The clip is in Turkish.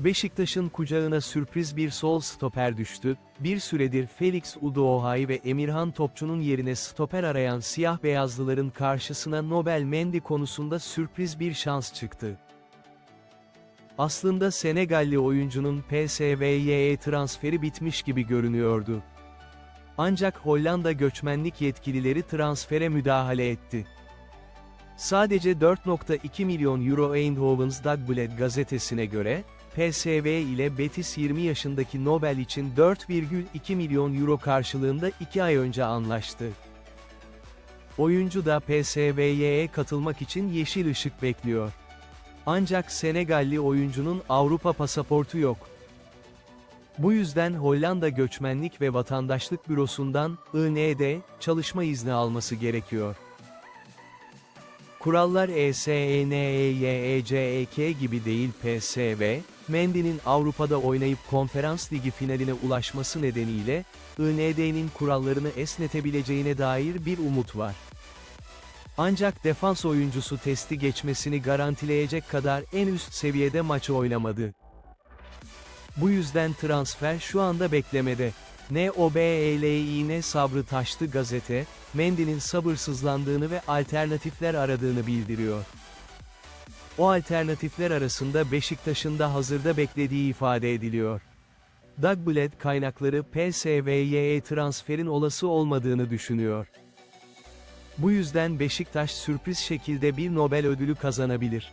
Beşiktaş'ın kucağına sürpriz bir sol stoper düştü, bir süredir Felix Udohai ve Emirhan Topçu'nun yerine stoper arayan siyah beyazlıların karşısına Nobel Mendy konusunda sürpriz bir şans çıktı. Aslında Senegalli oyuncunun PSV'ye transferi bitmiş gibi görünüyordu. Ancak Hollanda göçmenlik yetkilileri transfere müdahale etti. Sadece 4.2 milyon euro Eindhoven's Dagblad gazetesine göre, PSV ile Betis 20 yaşındaki Nobel için 4,2 milyon euro karşılığında 2 ay önce anlaştı. Oyuncu da PSV'ye katılmak için yeşil ışık bekliyor. Ancak Senegalli oyuncunun Avrupa pasaportu yok. Bu yüzden Hollanda Göçmenlik ve Vatandaşlık Bürosu'ndan IND çalışma izni alması gerekiyor. Kurallar ESENEYECEK gibi değil PSV, Mendy'nin Avrupa'da oynayıp konferans ligi finaline ulaşması nedeniyle, IND'nin kurallarını esnetebileceğine dair bir umut var. Ancak defans oyuncusu testi geçmesini garantileyecek kadar en üst seviyede maçı oynamadı. Bu yüzden transfer şu anda beklemede. Ne OBEL'i ne sabrı taştı gazete, Mendy'nin sabırsızlandığını ve alternatifler aradığını bildiriyor. O alternatifler arasında Beşiktaş'ın da hazırda beklediği ifade ediliyor. Dagblad kaynakları PSV'ye transferin olası olmadığını düşünüyor. Bu yüzden Beşiktaş sürpriz şekilde bir Nobel ödülü kazanabilir.